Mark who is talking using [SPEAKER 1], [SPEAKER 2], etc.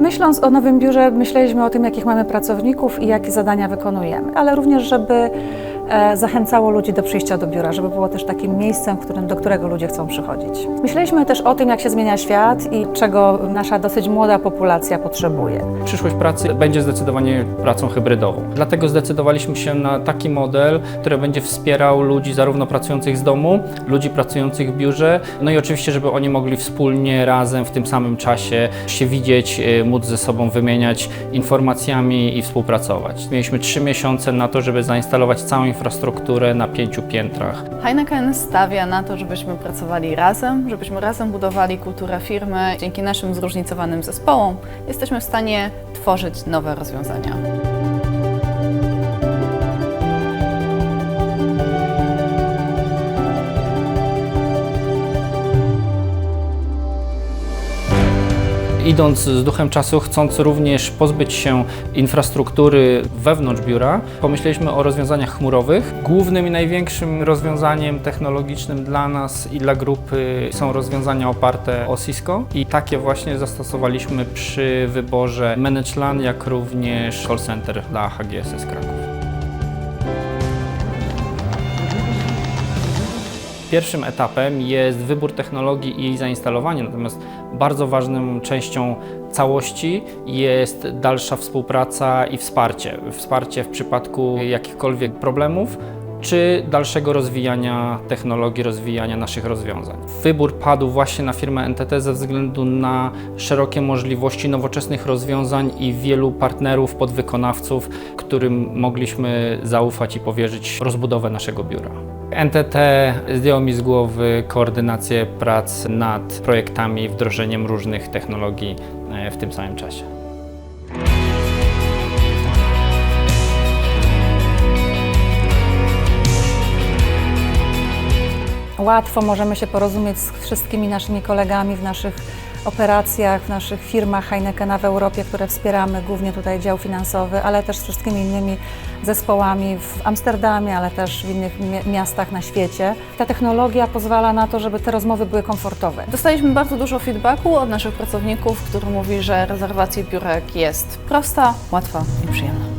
[SPEAKER 1] Myśląc o nowym biurze, myśleliśmy o tym, jakich mamy pracowników i jakie zadania wykonujemy, ale również, żeby e, zachęcało ludzi do przyjścia do biura, żeby było też takim miejscem, do którego ludzie chcą przychodzić. Myśleliśmy też o tym, jak się zmienia świat i czego nasza dosyć młoda populacja potrzebuje.
[SPEAKER 2] Przyszłość pracy będzie zdecydowanie pracą hybrydową. Dlatego zdecydowaliśmy się na taki model, który będzie wspierał ludzi zarówno pracujących z domu, ludzi pracujących w biurze, no i oczywiście, żeby oni mogli wspólnie, razem, w tym samym czasie się widzieć, y, móc ze sobą wymieniać informacjami i współpracować. Mieliśmy trzy miesiące na to, żeby zainstalować całą infrastrukturę na pięciu piętrach.
[SPEAKER 3] Heineken stawia na to, żebyśmy pracowali razem, żebyśmy razem budowali kulturę firmy. Dzięki naszym zróżnicowanym zespołom jesteśmy w stanie tworzyć nowe rozwiązania.
[SPEAKER 2] Idąc z duchem czasu, chcąc również pozbyć się infrastruktury wewnątrz biura, pomyśleliśmy o rozwiązaniach chmurowych. Głównym i największym rozwiązaniem technologicznym dla nas i dla grupy są rozwiązania oparte o Cisco i takie właśnie zastosowaliśmy przy wyborze ManageLAN, jak również call center dla HGSS Kraków. Pierwszym etapem jest wybór technologii i jej zainstalowanie, natomiast bardzo ważną częścią całości jest dalsza współpraca i wsparcie. Wsparcie w przypadku jakichkolwiek problemów czy dalszego rozwijania technologii, rozwijania naszych rozwiązań. Wybór padł właśnie na firmę NTT ze względu na szerokie możliwości nowoczesnych rozwiązań i wielu partnerów, podwykonawców, którym mogliśmy zaufać i powierzyć rozbudowę naszego biura. NTT zdjęło mi z głowy koordynację prac nad projektami, wdrożeniem różnych technologii e, w tym samym czasie.
[SPEAKER 1] Łatwo możemy się porozumieć z wszystkimi naszymi kolegami w naszych operacjach, w naszych firmach Heinekena w Europie, które wspieramy, głównie tutaj dział finansowy, ale też z wszystkimi innymi zespołami w Amsterdamie, ale też w innych mi- miastach na świecie. Ta technologia pozwala na to, żeby te rozmowy były komfortowe.
[SPEAKER 3] Dostaliśmy bardzo dużo feedbacku od naszych pracowników, który mówi, że rezerwacja biurek jest prosta, łatwa i przyjemna.